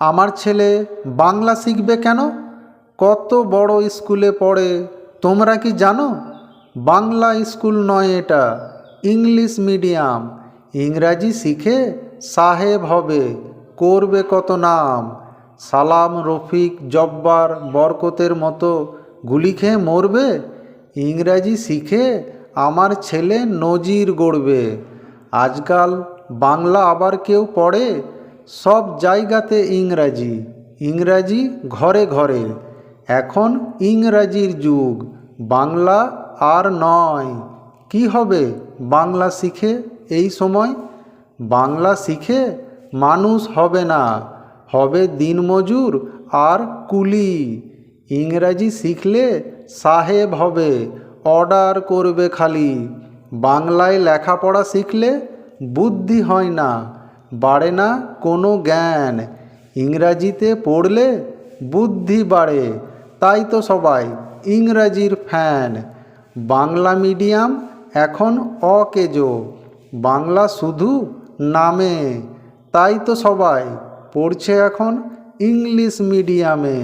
আমার ছেলে বাংলা শিখবে কেন? কত বড় স্কুলে পড়ে, তোমরা কি জানো? বাংলা স্কুল নয় এটা, ইংলিশ মিডিয়াম। ইংরাজি শিখে সাহেব হবে, করবে কত নাম। সালাম, রফিক, জব্বার, বরকতের মতো গুলি খেয়ে মরবে? ইংরাজি শিখে আমার ছেলে নজির গড়বে। আজকাল বাংলা আবার কেউ পড়ে? সব জায়গাতে ইংরাজি ইংরাজি ঘরে ঘরে। এখন ইংরাজির যুগ, বাংলা আর নয়। কি হবে? বাংলা শিখে এই সময়? বাংলা শিখে মানুষ হবে না, হবে দিনমজুর আর কুলি। ইংরাজি শিখলে সাহেব হবে, অর্ডার করবে খালি। বাংলায় লেখাপড়া শিখলে বুদ্ধি হয় না বাড়ে না কোনো জ্ঞান। ইংরাজিতে পড়লে বুদ্ধি বাড়ে, তাই তো সবাই ইংরাজির ফ্যান। বাংলা মিডিয়াম এখন অকেজো, বাংলা শুধু নামে, তাই তো সবাই পড়ছে এখন ইংলিশ মিডিয়ামে।